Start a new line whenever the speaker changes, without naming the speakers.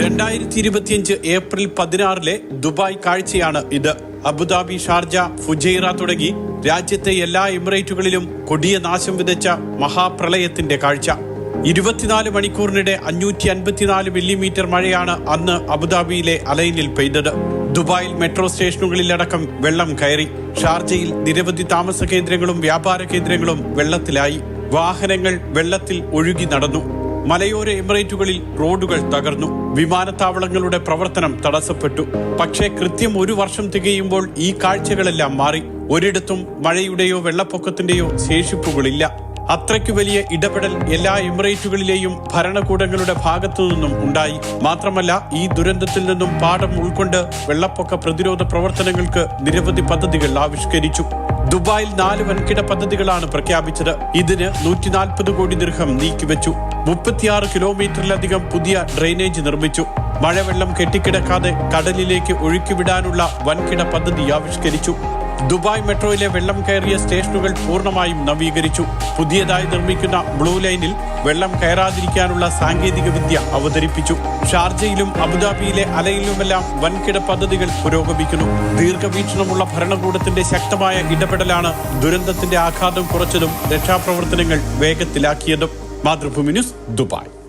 രണ്ടായിരത്തി ഇരുപത്തിയഞ്ച് ഏപ്രിൽ പതിനാറിലെ ദുബായ് കാഴ്ചയാണ് ഇത്. അബുദാബി ഷാർജ ഫുജൈറ തുടങ്ങി രാജ്യത്തെ എല്ലാ എമിറേറ്റുകളിലും കൊടിയ നാശം വിതച്ച മഹാപ്രളയത്തിന്റെ കാഴ്ച. ഇരുപത്തിനാല് മണിക്കൂറിനിടെ അഞ്ഞൂറ്റി അൻപത്തിനാല് മില്ലിമീറ്റർ മഴയാണ് അന്ന് അബുദാബിയിലെ അലൈനിൽ പെയ്തത്. ദുബായിൽ മെട്രോ സ്റ്റേഷനുകളിലടക്കം വെള്ളം കയറി. ഷാർജയിൽ നിരവധി താമസ കേന്ദ്രങ്ങളും വ്യാപാര കേന്ദ്രങ്ങളും വെള്ളത്തിലായി. വാഹനങ്ങൾ വെള്ളത്തിൽ ഒഴുകി നടന്നു. മലയോര എമിറേറ്റുകളിൽ റോഡുകൾ തകർന്നു. വിമാനത്താവളങ്ങളുടെ പ്രവർത്തനം തടസ്സപ്പെട്ടു. പക്ഷേ കൃത്യം ഒരു വർഷം തികയുമ്പോൾ ഈ കാഴ്ചകളെല്ലാം മാറി. ഒരിടത്തും മഴയുടെയോ വെള്ളപ്പൊക്കത്തിന്റെയോ ശേഷിപ്പുകളില്ല. അത്രയ്ക്കു വലിയ ഇടപെടൽ എല്ലാ എമിറേറ്റുകളിലെയും ഭരണകൂടങ്ങളുടെ ഭാഗത്തു നിന്നും ഉണ്ടായി. മാത്രമല്ല ഈ ദുരന്തത്തിൽ നിന്നും പാഠം ഉൾക്കൊണ്ട് വെള്ളപ്പൊക്ക പ്രതിരോധ പ്രവർത്തനങ്ങൾക്ക് നിരവധി പദ്ധതികൾ ആവിഷ്കരിച്ചു. ദുബായിൽ നാല് വൻകിട പദ്ധതികളാണ് പ്രഖ്യാപിച്ചത്. ഇതിന് നൂറ്റിനാൽപ്പത് കോടി ദീർഘം നീക്കിവെച്ചു. മുപ്പത്തിയാറ് കിലോമീറ്ററിലധികം പുതിയ ഡ്രെയിനേജ് നിർമ്മിച്ചു. മഴവെള്ളം കെട്ടിക്കിടക്കാതെ കടലിലേക്ക് ഒഴുക്കിവിടാനുള്ള വൻകിട പദ്ധതി ആവിഷ്കരിച്ചു. ദുബായ് മെട്രോയിലെ വെള്ളം കയറിയ സ്റ്റേഷനുകൾ പൂർണമായും നവീകരിച്ചു. പുതിയതായി നിർമ്മിക്കുന്ന ബ്ലൂ ലൈനിൽ വെള്ളം കയറാതിരിക്കാനുള്ള സാങ്കേതിക വിദ്യ അവതരിപ്പിച്ചു. ഷാർജയിലും അബുദാബിയിലെ അലയിലുമെല്ലാം വൻകിട പദ്ധതികൾ പുരോഗമിക്കുന്നു. ദീർഘവീക്ഷണമുള്ള ഭരണകൂടത്തിന്റെ ശക്തമായ ഇടപെടലാണ് ദുരന്തത്തിന്റെ ആഘാതം കുറച്ചതും രക്ഷാപ്രവർത്തനങ്ങൾ വേഗത്തിലാക്കിയതും. Mathrubhumi news Dubai